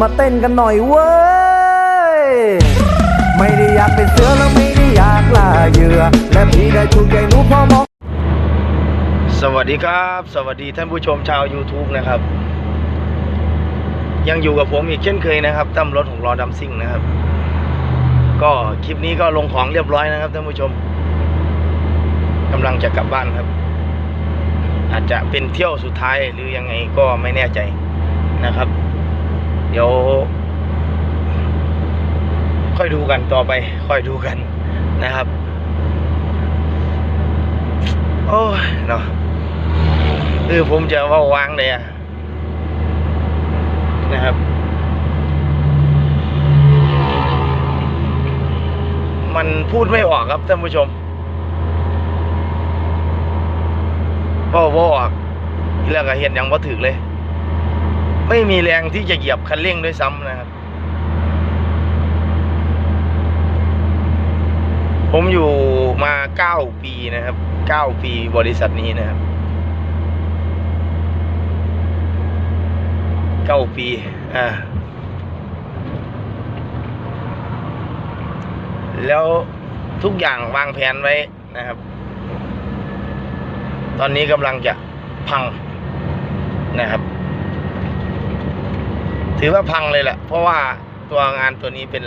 มาเต้นกันหน่อยเว้ย ไม่ได้อยากเป็นเสือแล้วไม่ได้อยากล่าเหยื่อ และพี่ได้ถูกใจหนูพอมองสวัสดีครับ สวัสดีท่านผู้ชมชาว YouTube นะครับ ยังอยู่กับผมอีกเช่นเคยนะครับตั้มรถของรอดัมซิ่งนะครับ ก็คลิปนี้ก็ลงของเรียบร้อยนะครับท่านผู้ชมกำลังจะกลับบ้านครับ อาจจะเป็นเที่ยวสุดท้ายหรือยังไงก็ไม่แน่ใจนะครับ เดี๋ยว ค่อยดูกันต่อไปค่อยดูกันนะครับ โอ้ยเนาะคือผมจะว่าวางเลยอะนะครับ มันพูดไม่ออกครับท่านผู้ชมเว่าว่าออกทีแรกก็เห็นยังบ่ถึกเลย ไม่มีแรงที่จะเหยียบคันเร่งด้วยซ้ำนะครับ ผมอยู่มาเก้าปีนะครับเก้าปีบริษัทนี้นะครับเก้าปี อ่า แล้วทุกอย่างวางแผนไว้นะครับ ตอนนี้กำลังจะพังนะครับ ถือว่าพังเลยแหละ เพราะว่าตัวงานตัวนี้เป็น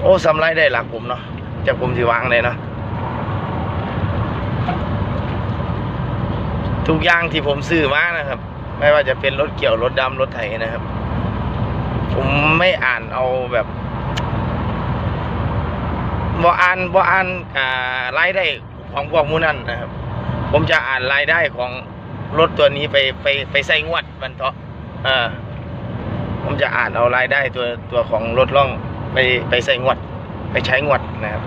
โอ้สำไรได้หลักผมเนาะจากผมสิวางเลยเนาะทุกอย่างที่ผมซื้อมานะครับ ไม่ว่าจะเป็นรถเกี่ยวรถดำรถไถนะครับ ผมไม่อ่านเอาแบบบ่อ่านบ่อ่านอ่ารายได้ของพวกมูนั่นนะครับ ผมจะอ่านรายได้ของรถตัวนี้ไปไปไปใส่งวดมันเถาะเออ ผมจะอ่านเอารายได้ตัวตัวของรถล่องไปไปใส่งวด ไปใช้งวดนะครับ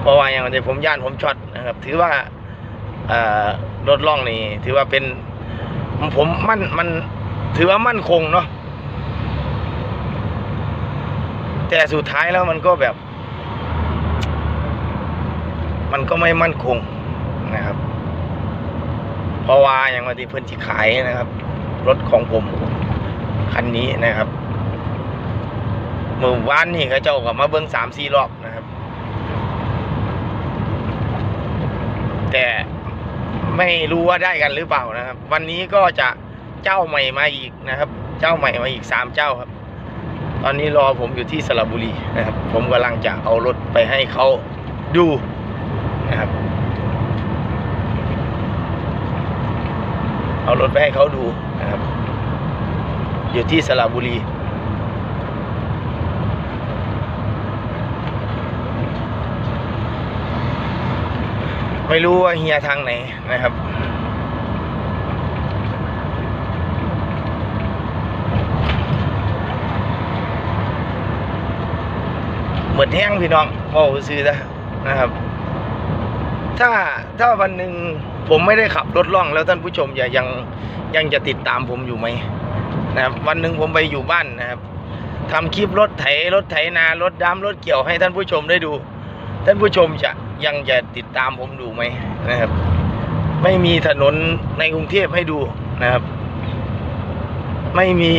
เพราะว่าอย่างนี้ผมย่านผมช็อตนะครับ ถือว่าเอรถล่องนี่ถือว่าเป็นผมมั่นมันถือว่ามั่นคงเนาะแต่สุดท้ายแล้วมันก็แบบ มันก็ไม่มั่นคงนะครับ เพราะว่าอย่างวันที่เพิ่นที่ขายนะครับ รถของผม คันนี้นะครับเมื่อวานนี่เขาเจ้าก็มาเบิ้งสามสี่รอบนะครับ แต่ไม่รู้ว่าได้กันหรือเปล่านะครับ วันนี้ก็จะเจ้าใหม่มาอีกนะครับ เจ้าใหม่มาอีกสามเจ้าครับ ตอนนี้รอผมอยู่ที่สระบุรีนะครับ ผมกำลังจะเอารถไปให้เขาดูนะครับ เอารถไปให้เขาดูนะครับ อยู่ที่สระบุรี ไม่รู้ว่าเฮียทางไหนนะครับเหมือนแห้งพี่น้องพ่อซื้อนะนะครับ ถ้าถ้าวันหนึ่งผมไม่ได้ขับรถล่องแล้วท่านผู้ชมอย่ายังยังจะติดตามผมอยู่ไหม นะครับ วันหนึ่งผมไปอยู่บ้านนะครับทำคลิปรถไถรถไถนารถดำรถเกี่ยวให้ท่านผู้ชมได้ดู ท่านผู้ชมจะยังจะติดตามผมดูไหมนะครับ ไม่มีถนนในกรุงเทพให้ดูนะครับ ไม่มี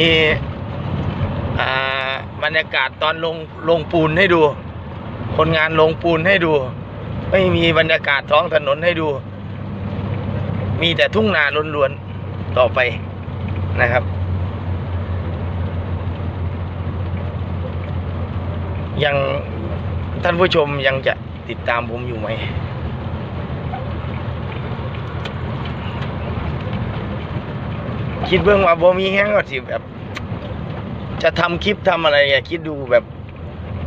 บรรยากาศตอนลงลงปูนให้ดู คนงานลงปูนให้ดู ไม่มีบรรยากาศท้องถนนให้ดู มีแต่ทุ่งนาล้วนๆต่อไปนะครับ ยังท่านผู้ชมยังจะติดตามผมอยู่ไหม คิดเบื้องว่าบ่มีแห้งก็สิแบบ จะทำคลิปทำอะไรอย่าคิดดูแบบ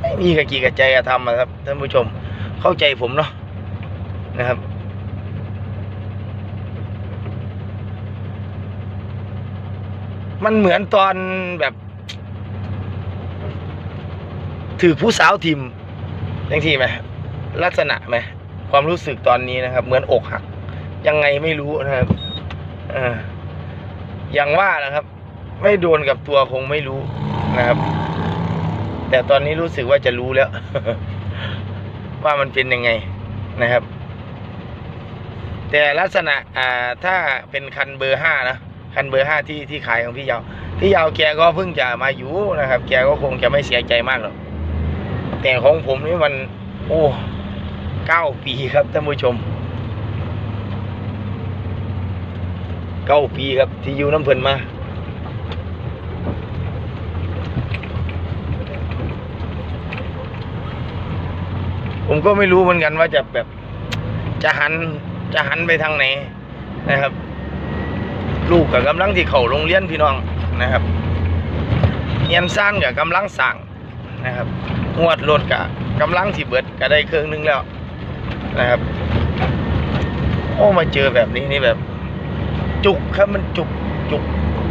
ไม่มีกะกี่กะใจอะทำอะครับ ท่านผู้ชมเข้าใจผมเนาะนะครับมันเหมือนตอนแบบ ถือผู้สาวทิมยังทีไหมลักษณะไหมความรู้สึกตอนนี้นะครับ เหมือนอกหัก ยังไงไม่รู้นะครับออย่างว่านะครับ ไม่โดนกับตัวคงไม่รู้นะครับ แต่ตอนนี้รู้สึกว่าจะรู้แล้ว ว่ามันเป็นยังไงนะครับ แต่ลักษณะอ่าถ้าเป็นคันเบอร์ห้านะคันเบอร์ห้าที่ที่ขายของพี่ยาวพี่ยาวแกก็เพิ่งจะมาอยู่นะครับ แกก็คงจะไม่เสียใจมากหรอก แต่ของผมนี่มัน โอ้เก้าปีครับท่านผู้ชมเก้าปีครับที่อยู่น้ำเพลินมาผมก็ไม่รู้เหมือนกันว่าจะแบบจะหันจะหันไปทางไหนนะครับ ลูกกับกำลังที่เข่าโรงเรียนพี่น้องนะครับเฮียนซ่านกับกำลังสั่ง นะครับ งวดรถกับกำลังที่เบิดก็ได้เครื่องนึงแล้วนะครับโอ้มาเจอแบบนี้นี่แบบ จุกครับมันจุกจุก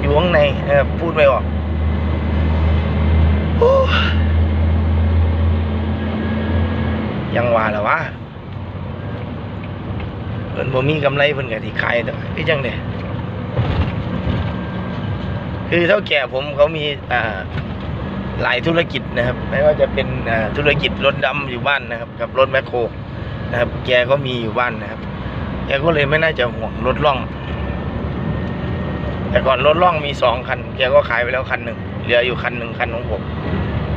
อยู่ข้างในนะครับพูดไม่ออกอยังว่าแล้ววะเพิ่นบ่มีกำไรเพิ่นก็สิขายแต่คือจังได๋คือเท่าแก่ผมเขามีอ่า หลายธุรกิจนะครับ ไม่ว่าจะเป็นธุรกิจรถดำอยู่บ้านนะครับ กับรถแมคโครนะครับ แกก็มีอยู่บ้านนะครับ แกก็เลยไม่น่าจะห่วงรถล่อง แต่ก่อนรถล่องมีสองคัน แกก็ขายไปแล้วคันหนึ่งเหลืออยู่คันหนึ่งคันของผม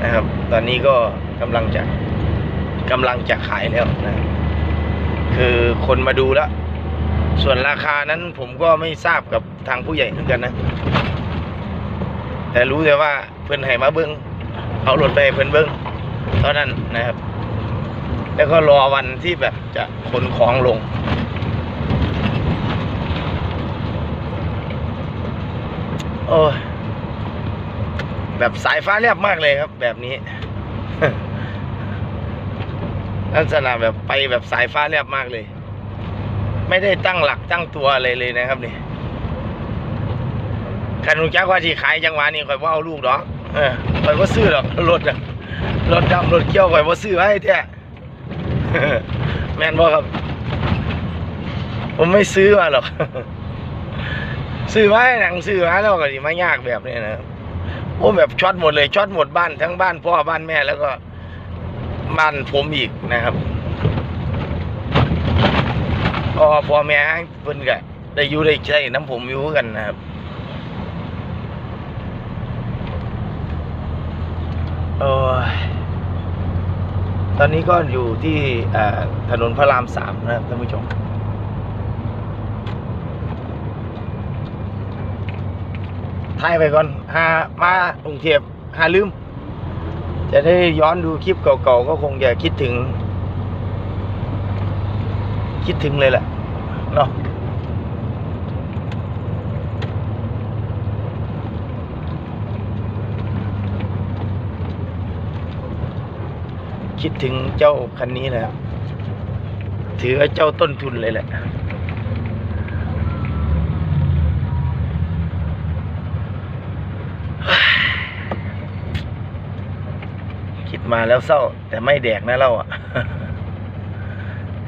นะครับ ตอนนี้ก็กำลังจะกำลังจะขายแล้วนะคือคนมาดูแล้ว ส่วนราคานั้นผมก็ไม่ทราบกับทางผู้ใหญ่เหมือนกันนะ แต่รู้แต่ว่าเพื่อนให้มาเบิ้ง เอารถไปเพื่อนเบิ้งเท่านั้นนะครับ แล้วก็รอวันที่แบบจะขนของลง โอ้ยแบบสายฟ้าแลบมากเลยครับ แบบนี้ลักษณะแบบไปแบบสายฟ้าแลบมากเลย ไม่ได้ตั้งหลักตั้งตัวอะไรเลยนะครับนี่ขันหูจักว่าที่ขายจังหวะนี้ข่อยว่าเอาลูกดอก เออข่อยว่าซื้อหรอกรถอะรถดำรถเกี้ยวข่อยว่าซื้อให้แท้แมนบ่ครับ ผมไม่ซื้อมาหรอก ซื้อมาให้หนังซื้อมาแล้วก็สิมายากแบบนี้นะครับโอ้แบบช็อตหมดเลยช็อตหมดบ้านทั้งบ้านพ่อบ้านแม่แล้วก็บ้านผมอีกนะครับพ่อพ่อแม่เพิ่นก็ได้อยู่ได้ใช้น้ำผมอยู่กันนะครับ โอ้ตอนนี้ก็อยู่ที่ถนนพระรามสามนะครับท่านผู้ชม ถ่ายไปก่อนหามากรุงเทพหาลืม จะได้ย้อนดูคลิปเก่าๆ ก็คงจะคิดถึง คิดถึงเลยแหละเนาะ คิดถึงเจ้าคันนี้แหละครับถือว่าเจ้าต้นทุนเลยแหละคิดมาแล้วเศร้า แต่ไม่แดกนะเราอะ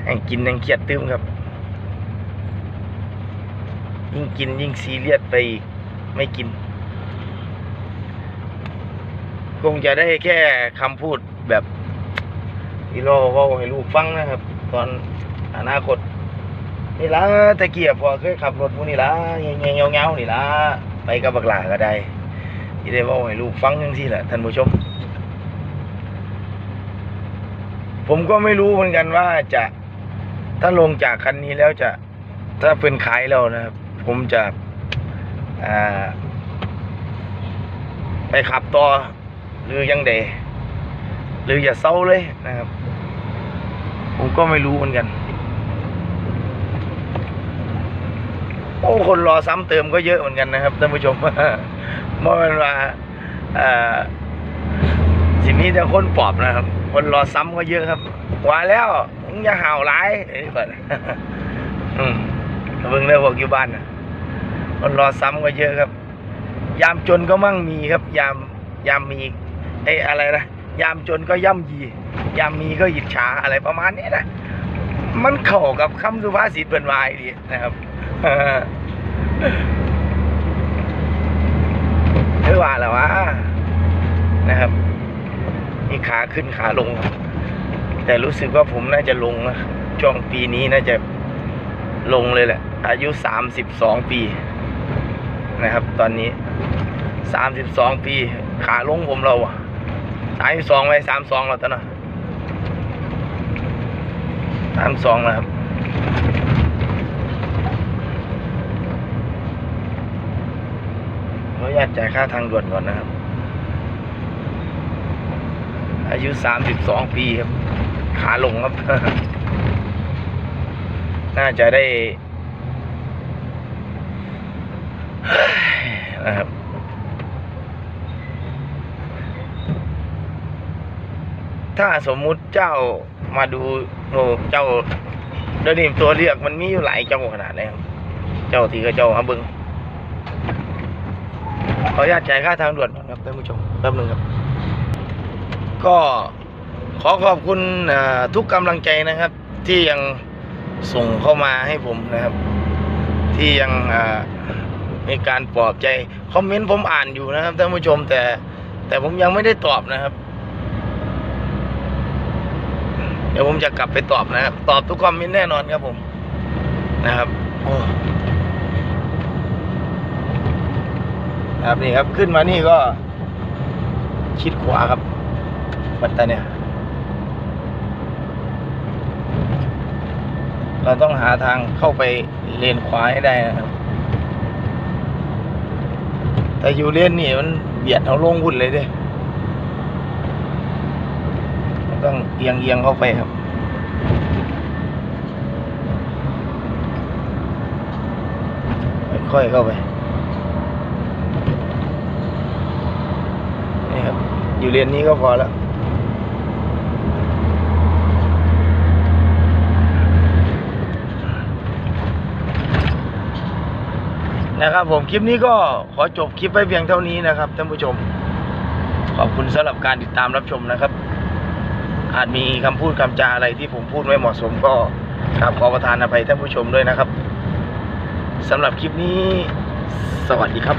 แห่งกินยังเครียดตึมครับ ยิ่งกินยิ่งซีเรียสไปไม่กิน คงจะได้แค่คำพูดแบบ ที่เราเว่าให้ลูกฟังนะครับ ตอนอนาคต นี่ละตะเกียบพอเคยขับรถมูนี่ละเงี้ยเงาๆนี่ละไปกับบักหลาก็ได้ที่ได้ว่าให้ลูกฟังยังที่แหละท่านผู้ชม ผมก็ไม่รู้เหมือนกันว่าจะถ้าลงจากคันนี้แล้วจะ ถ้าเป็นขายแล้วนะครับผมจะไปขับต่อหรือยังเดหรืออย่าเศร้าเลยนะครับ ก็ไม่รู้เหมือนกัน โอ้คนรอซ้ำเติมก็เยอะเหมือนกันนะครับท่านผู้ชมเมื่อวันว่าอ่อสิมีแต่คนปอบนะครับ คนรอซ้ำก็เยอะครับว่าแล้วมึงอย่าห่าวร้ายเอ้ยเปิดอืมเบิ่งได้พวกอยู่บ้านนะคนรอซ้ำก็เยอะครับ ยามจนก็มั่งมีครับ ยามยามมีไอ้อะไรนะยามจนก็ย่ำยี ยามมีก็อิจฉาอะไรประมาณนี้นะมันเข้ากับคำสุภาษิตเป็นวายดีนะครับเฮ้ยว่าแล้ววะนะครับนี่ขาขึ้นขาลง แต่รู้สึกว่าผมน่าจะลงนะช่วงปีนี้น่าจะลงเลยแหละ อายุสามสิบสองปีนะครับ ตอนนี้สามสิบสองปี ขาลงผมเราอะสามสิบสองไปสามสองแล้วตอนน่ะสามสองแล้วครับขออนุญาตจ่ายค่าทางด่วนก่อนนะครับ อายุสามสิบสองปีครับ ขาลงครับ น่าจะได้นะครับถ้าสมมุติเจ้า มาดูโอ้เจ้าเดี๋ยวนี้ตัวเรียกมันมีอยู่หลายเจ้าขนาดไหนครับ เจ้าทีก็เจ้าครับเบึงขออนุญาตจ่ายค่าทางด่วนก่อนครับท่านผู้ชมแป๊บหนึงครับ ก็ขอขอบคุณทุกกำลังใจนะครับ ที่ยังส่งเข้ามาให้ผมนะครับ ที่ยังมีการปลอบใจคอมเมนต์ผมอ่านอยู่นะครับท่านผู้ชมแต่แต่ผมยังไม่ได้ตอบนะครับ เดี๋ยวผมจะกลับไปตอบนะครับ ตอบทุกคอมเมนต์แน่นอนครับผม นะครับโอ้ครับนี่ครับขึ้นมานี่ก็ ชิดขวาครับปัตตาเนี่ยเราต้องหาทางเข้าไปเลนขวาให้ได้นะครับ แต่อยู่เลนนี่มันเบียดเอาลงหุ่นเลยเด้มัน ต้องเอียงเอียงเข้าไปครับ ค่อยๆเข้าไป นี่ครับ อยู่เลนนี้ก็พอแล้วนะครับผมคลิปนี้ก็ขอจบคลิปไว้เพียงเท่านี้นะครับท่านผู้ชม ขอบคุณสำหรับการติดตามรับชมนะครับ อาจมีคำพูดคำจาอะไรที่ผมพูดไม่เหมาะสมก็ครับขอประทานอภัยท่านผู้ชมด้วยนะครับสำหรับคลิปนี้ สวัสดีครับ